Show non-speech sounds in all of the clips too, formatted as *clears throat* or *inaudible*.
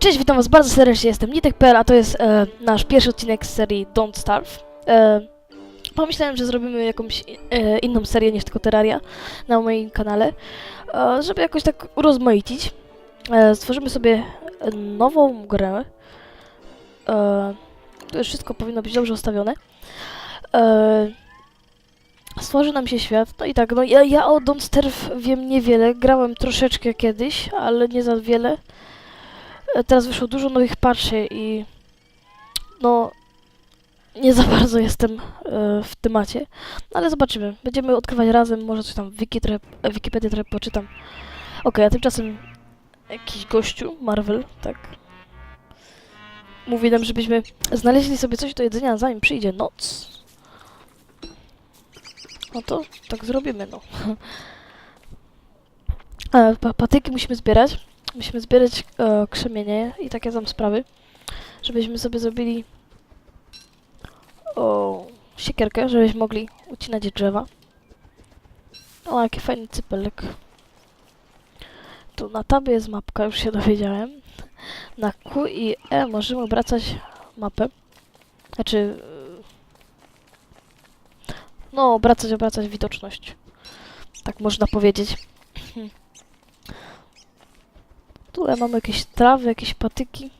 Cześć, witam was bardzo serdecznie, jestem Nitek.pl, a to jest e, nasz pierwszy odcinek z serii Don't Starve. E, pomyślałem, że zrobimy jakąś e, inną serię niż tylko Terraria na moim kanale, e, żeby jakoś tak urozmaicić. E, stworzymy sobie nową grę. E, to już wszystko powinno być dobrze ustawione. E, stworzy nam się świat, no i tak, no ja, ja o Don't Starve wiem niewiele, grałem troszeczkę kiedyś, ale nie za wiele. Teraz wyszło dużo nowych patchy i no nie za bardzo jestem e, w temacie, no, ale zobaczymy. Będziemy odkrywać razem, może coś tam Wiki trochę, trochę poczytam. Okej, a tymczasem jakiś gościu, Marvel, tak, mówi nam, żebyśmy znaleźli sobie coś do jedzenia, zanim przyjdzie noc. No to tak zrobimy, no. *laughs* Pa- patyki musimy zbierać. Musimy zbierać e, krzemienie i takie tam sprawy, żebyśmy sobie zrobili o, siekierkę, żebyśmy mogli ucinać drzewa. O, jaki fajny cypelek. Tu na tabie jest mapka, już się dowiedziałem. Na Q i E możemy obracać mapę. Znaczy... No, obracać, obracać widoczność. Tak można powiedzieć. Tu mamy jakieś trawy, jakieś patyki.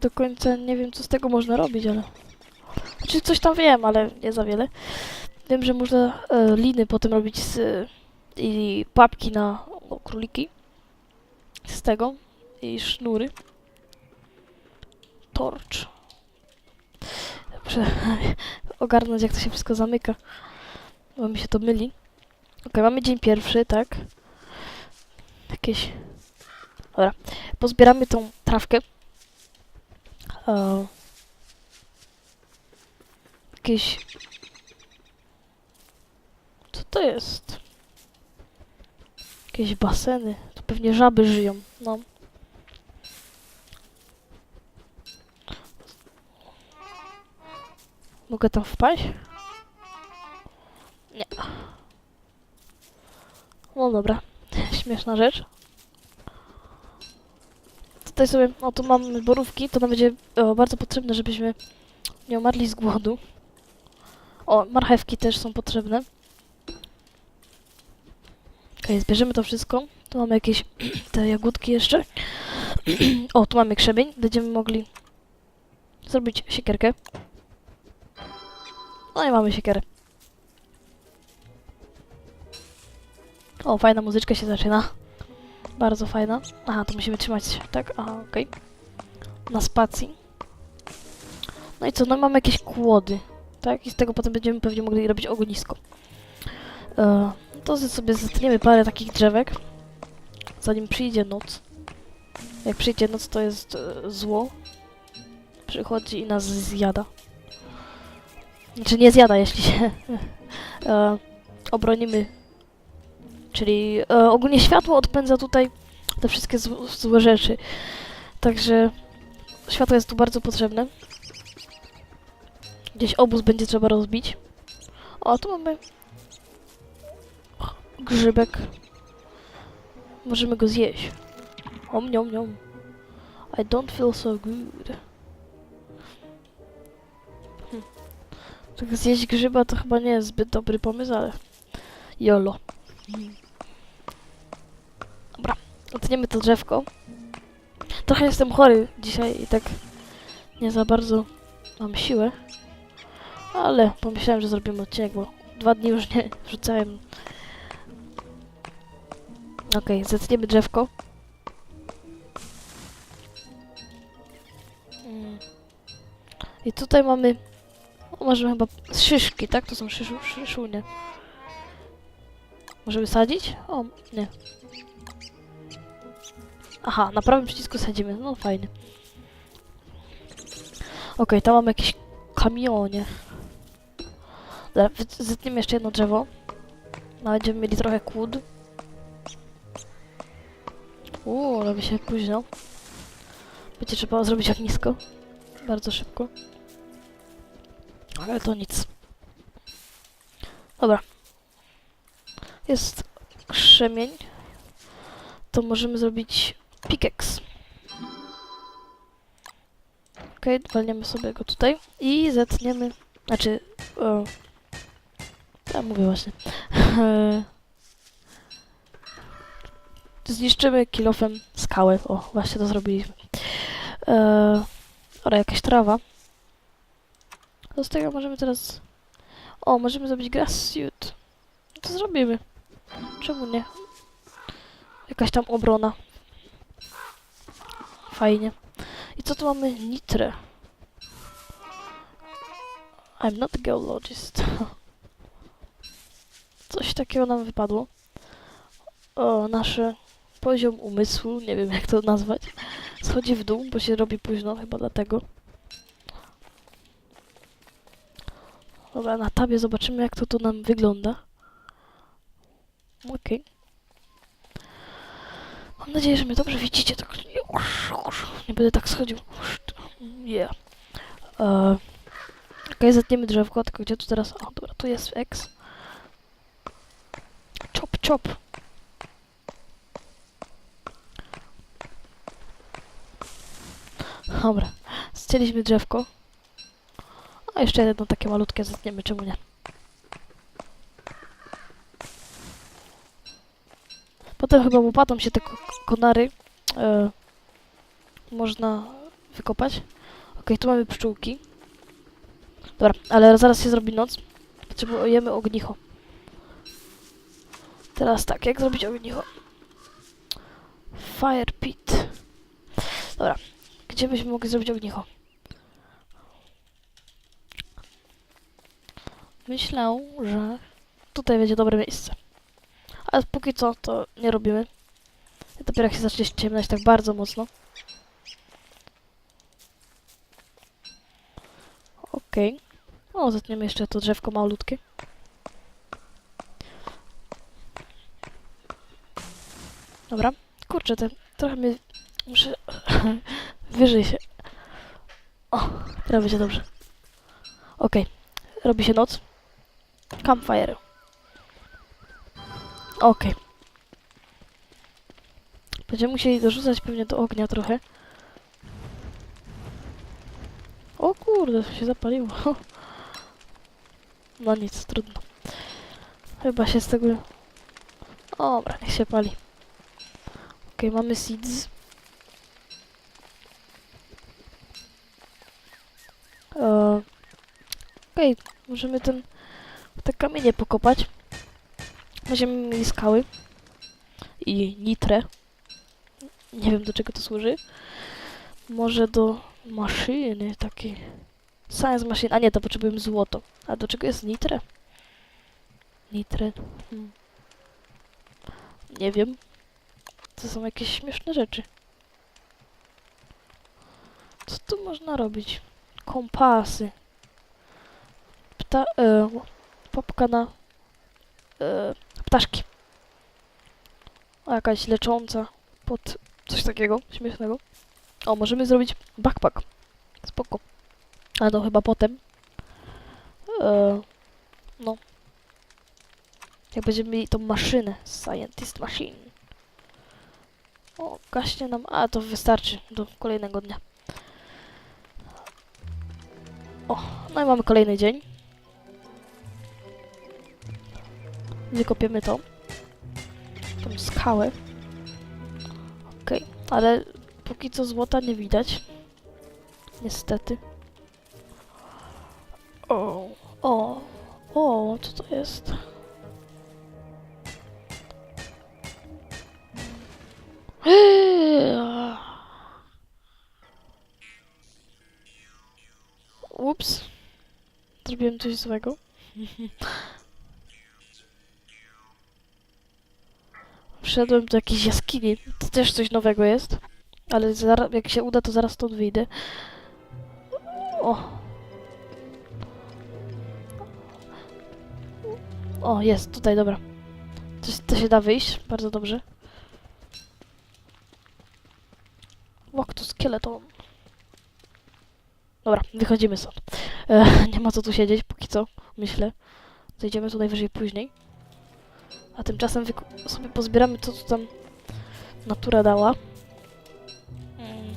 Do końca nie wiem, co z tego można robić, ale... Czy coś tam wiem, ale nie za wiele. Wiem, że można e, liny potem robić z... I papki na no, króliki. Z tego. I sznury. Torcz. Muszę *laughs* ogarnąć, jak to się wszystko zamyka. Bo mi się to myli. Okej, mamy dzień pierwszy, tak? Jakieś Dobra, pozbieramy tą trawkę. E, jakieś... Co to jest? Jakieś baseny. Tu pewnie żaby żyją. No. Mogę tam wpaść? Nie. No dobra. *laughs* Śmieszna rzecz tutaj sobie, o tu mamy borówki, to nam będzie o, bardzo potrzebne, żebyśmy nie umarli z głodu. O, marchewki też są potrzebne. Okej, zbierzemy to wszystko. Tu mamy jakieś *clears throat* te jagódki jeszcze. *clears throat* o, tu mamy krzebień. Będziemy mogli zrobić siekierkę. No i mamy siekierę. O, fajna muzyczka się zaczyna. Bardzo fajna. Aha, to musimy trzymać, tak? Aha, okej. Na spacji. No i co, no mamy jakieś kłody, tak? I z tego potem będziemy pewnie mogli robić ognisko. E, to sobie zetniemy parę takich drzewek, zanim przyjdzie noc. Jak przyjdzie noc, to jest e, zło. Przychodzi i nas zjada. Znaczy nie zjada, jeśli się *laughs* e, obronimy Czyli e, ogólnie światło odpędza tutaj te wszystkie zł- złe rzeczy. Także światło jest tu bardzo potrzebne. Gdzieś obóz będzie trzeba rozbić. O, tu mamy grzybek. Możemy go zjeść. Om, niom, niom. I don't feel so good. Hm. Tak zjeść grzyba to chyba nie jest zbyt dobry pomysł, ale... Jolo. Dobra, odtniemy to drzewko. Trochę jestem chory dzisiaj i tak nie za bardzo mam siłę. Ale pomyślałem, że zrobimy odcinek, bo dwa dni już nie *laughs* wrzucałem. Okej, zetniemy drzewko. Mm. I tutaj mamy... O, możemy chyba szyszki, tak? To są szyszu, szyszunie. Możemy sadzić? O, nie. Aha, na prawym przycisku sadzimy. No fajnie. Okej, tam mam jakieś kamionie. Dobra, zetniemy jeszcze jedno drzewo. No, będziemy mieli trochę kłód. Uuu, robi się późno. Będzie trzeba zrobić ognisko. Bardzo szybko. Ale to nic. Dobra. Jest krzemień. To możemy zrobić pickaxe. Okej, walniemy sobie go tutaj i zetniemy, znaczy, o, ja mówię właśnie, *laughs* zniszczymy kilofem skałę, o, właśnie to zrobiliśmy. Eee, Dobra, jakaś trawa. Z tego możemy teraz... O, możemy zrobić grass suit. To zrobimy. Czemu nie? Jakaś tam obrona. Fajnie. I co tu mamy? Nitre. I'm not a geologist. *laughs* Coś takiego nam wypadło. O, nasze poziom umysłu, nie wiem jak to nazwać, schodzi w dół, bo się robi późno, chyba dlatego. Dobra, na tabie zobaczymy jak to tu nam wygląda. Okej. Mam nadzieję, że mnie dobrze widzicie. Tak... Nie będę tak schodził. Yeah. E, Okej, zetniemy drzewko, tylko gdzie tu teraz... O, dobra, tu jest X. Chop, chop. Dobra, zcięliśmy drzewko. A jeszcze jedno takie malutkie zetniemy, czemu nie? Potem chyba łopatą się te ko- konary e, można wykopać. Okej, tu mamy pszczółki. Dobra, ale zaraz się zrobi noc. Potrzebujemy ognicho. Teraz tak, jak zrobić ognicho? Fire pit. Dobra, gdzie byśmy mogli zrobić ognicho? Myślę, że tutaj będzie dobre miejsce. Ale póki co to nie robimy. Dopiero jak się zacznie ciemnać tak bardzo mocno. Okej. O, zetniemy jeszcze to drzewko malutkie. Dobra. Kurczę, te trochę mnie... Muszę... *laughs* Wyżej się... O, teraz będzie dobrze. Okej. Robi się noc. Campfire. Okej. Będziemy musieli dorzucać pewnie do ognia trochę. Kurde, się zapaliło. *laughs* No nic, trudno. Chyba się z tego... Dobra, niech się pali. Okej, mamy seeds. Eee, Okej, możemy ten, te kamienie pokopać. Będziemy mieli skały i nitrę. Nie wiem do czego to służy. Może do maszyny takiej. Science machine. A nie, to potrzebujemy złoto. A do czego jest nitrę? Nitrę. Hmm. Nie wiem. To są jakieś śmieszne rzeczy. Co tu można robić? Kompasy. Pta... E, popka na... E, ptaszki. O, jakaś lecząca pod coś takiego śmiesznego. O, możemy zrobić backpack. Spoko. Ale to chyba potem. E, no. Jak będziemy mieli tą maszynę. Scientist machine. O, gaśnie nam... A, to wystarczy do kolejnego dnia. O, no i mamy kolejny dzień. Wykopiemy to. Tą skałę. Okej, ale póki co złota nie widać. Niestety. O, o, co to jest? Ups. Zrobiłem coś złego. Wszedłem do jakiejś jaskini. To też coś nowego jest. Ale zaraz, jak się uda, to zaraz stąd wyjdę. O. O, jest, tutaj, dobra. To, to się da wyjść, bardzo dobrze. Walk to skeleton. Dobra, wychodzimy stąd. E, *laughs* nie ma co tu siedzieć, póki co, myślę. Zejdziemy tutaj wyżej później. A tymczasem sobie pozbieramy to, co tam natura dała. Mm.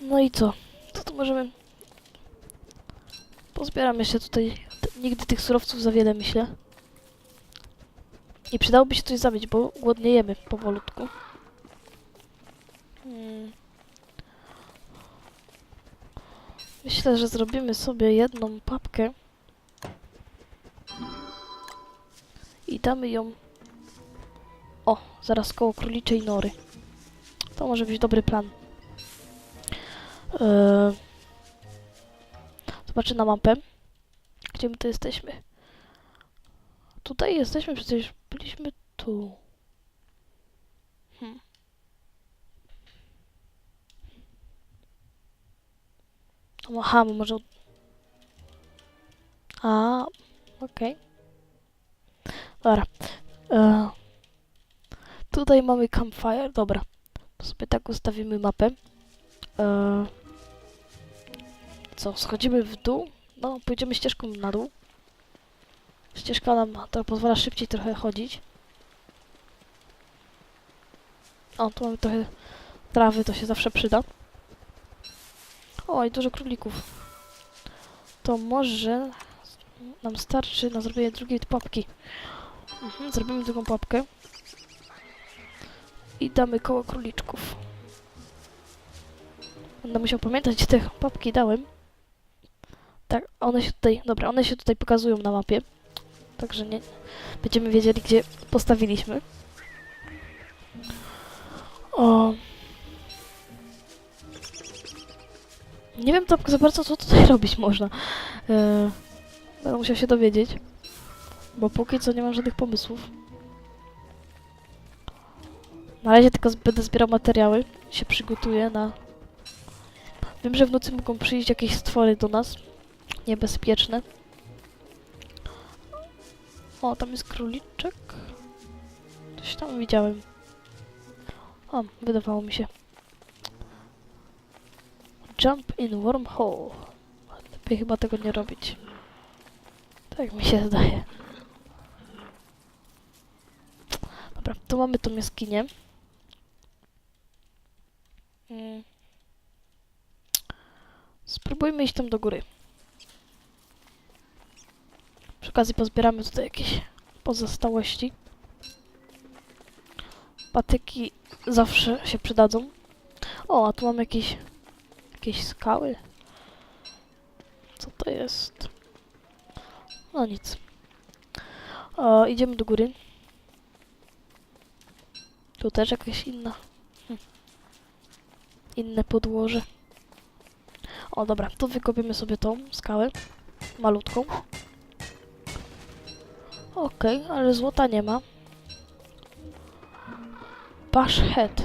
No i co? To tu możemy... Pozbieram jeszcze tutaj... Nigdy tych surowców za wiele, myślę. I przydałoby się coś zabić, bo głodniejemy powolutku. Hmm. Myślę, że zrobimy sobie jedną papkę. I damy ją... O, zaraz koło króliczej nory. To może być dobry plan. Eee... Zobaczę na mapę. Gdzie my tu jesteśmy? Tutaj jesteśmy, przecież byliśmy tu. Hmm. Aha, bo może... A, okej. Dobra. E, tutaj mamy campfire, dobra. To sobie tak ustawimy mapę. E, co, schodzimy w dół? No, pójdziemy ścieżką na dół. Ścieżka nam to pozwala szybciej trochę chodzić. O, tu mamy trochę trawy, to się zawsze przyda. O, i dużo królików. To może nam starczy na zrobienie drugiej papki. Mhm, zrobimy drugą papkę. I damy koło króliczków. Będę musiał pamiętać, gdzie te papki dałem. Tak, one się tutaj, dobra, one się tutaj pokazują na mapie. Także nie będziemy wiedzieli, gdzie postawiliśmy. O. Nie wiem tak za bardzo, co tutaj *laughs* robić można. E, będę musiał się dowiedzieć. Bo póki co nie mam żadnych pomysłów. Na razie tylko będę zbierał materiały. Się przygotuję na... Wiem, że w nocy mogą przyjść jakieś stwory do nas. Niebezpieczne. O, tam jest króliczek. Coś tam widziałem. O, wydawało mi się. Jump in wormhole. Lepiej chyba tego nie robić. Tak mi się zdaje. Dobra, tu mamy tą jaskinię. Mm. Spróbujmy iść tam do góry. Okazji pozbieramy tutaj jakieś pozostałości. Patyki zawsze się przydadzą. O, a tu mamy jakieś, jakieś skały. Co to jest? No nic. O, idziemy do góry. Tu też jakaś inna. Hm. Inne podłoże. O, dobra, to wykopiemy sobie tą skałę. Malutką. Okej, ale złota nie ma. Bash head.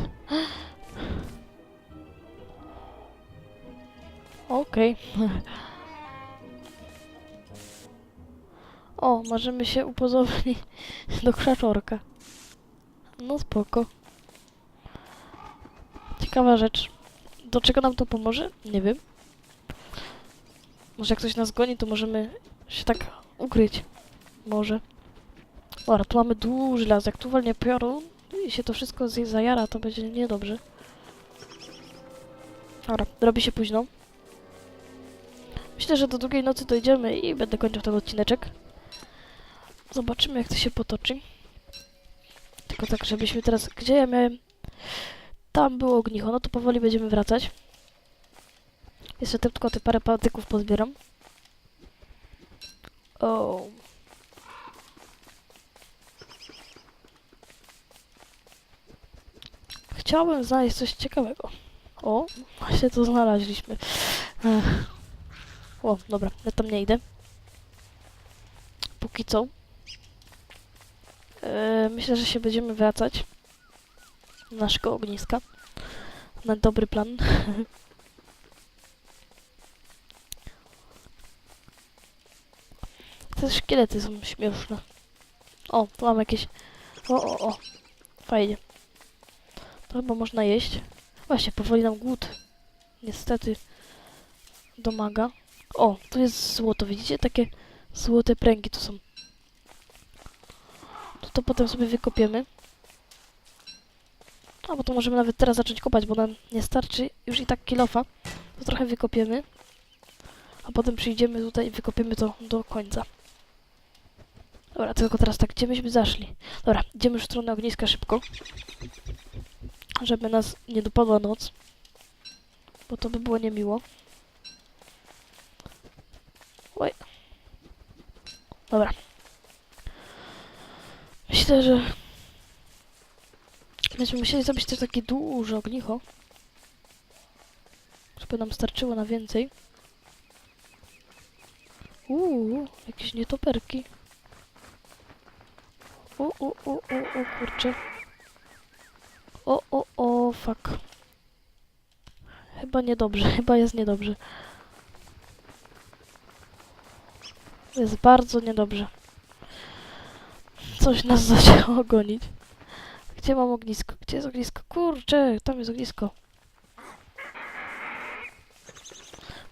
Okej. O, możemy się upozornić do krzaczorka. No spoko. Ciekawa rzecz. Do czego nam to pomoże? Nie wiem. Może jak ktoś nas goni, to możemy się tak ukryć. Może. Dobra, tu mamy duży las. Jak tu walnie piorun i się to wszystko zajara, to będzie niedobrze. Dobra, robi się późno. Myślę, że do drugiej nocy dojdziemy i będę kończył ten odcineczek. Zobaczymy, jak to się potoczy. Tylko tak, żebyśmy teraz... Gdzie ja miałem... Tam było ognicho, no to powoli będziemy wracać. Jeszcze tylko te parę patyków pozbieram. O. Chciałbym znaleźć coś ciekawego. O, właśnie to znaleźliśmy. Ech. O, dobra, ja tam nie idę. Póki co. E, myślę, że się będziemy wracać do naszego ogniska. Na dobry plan. *laughs* Te szkielety są śmieszne. O, tu mam jakieś... O, o, o. Fajnie. Chyba można jeść. Właśnie, powoli nam głód. Niestety domaga. O, tu jest złoto, widzicie? Takie złote pręgi tu są. To, to potem sobie wykopiemy. A bo to możemy nawet teraz zacząć kopać, bo nam nie starczy już i tak kilofa. To trochę wykopiemy. A potem przyjdziemy tutaj i wykopiemy to do końca. Dobra, tylko teraz tak, gdzie myśmy zaszli? Dobra, idziemy już w stronę ogniska szybko. Żeby nas nie dopadła noc. Bo to by było niemiło. Oj. Dobra. Myślę, że będziemy musieli zrobić też takie duże ognicho. Żeby nam starczyło na więcej. Uuu, jakieś nietoperki. O, o, o, o, o, kurczę. O, o, o, fuck. Chyba niedobrze, *laughs* chyba jest niedobrze. Jest bardzo niedobrze. Coś nas *laughs* zaczęło gonić. Gdzie mam ognisko? Gdzie jest ognisko? Kurczę, tam jest ognisko.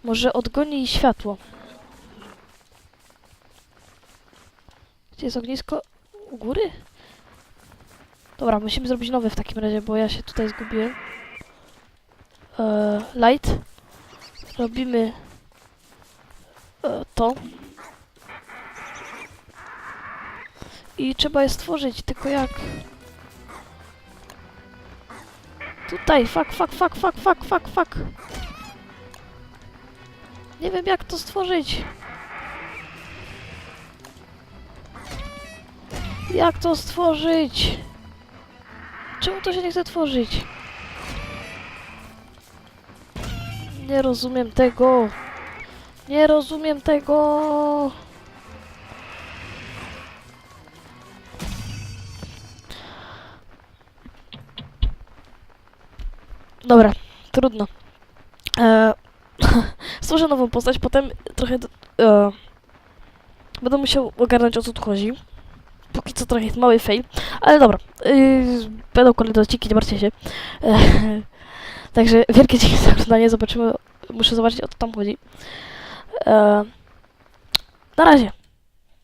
Może odgoni światło. Gdzie jest ognisko? U góry? Dobra, musimy zrobić nowe w takim razie, bo ja się tutaj zgubiłem. Eee, light. Robimy e, to. I trzeba je stworzyć, tylko jak? Tutaj, fuck, fuck, fuck, fuck, fuck, fuck, fuck. Nie wiem jak to stworzyć. Jak to stworzyć? Czemu to się nie chce tworzyć? Nie rozumiem tego. Nie rozumiem tego. Dobra, trudno. E, *laughs* stworzę nową postać, potem trochę e, będę musiał ogarnąć o co tu chodzi. Póki co trochę jest mały fail, ale dobra. Yy, będą kolejne odcinki, nie martwcie się. *laughs* Także wielkie dzięki za oglądanie, zobaczymy. Muszę zobaczyć o co tam chodzi. E, na razie.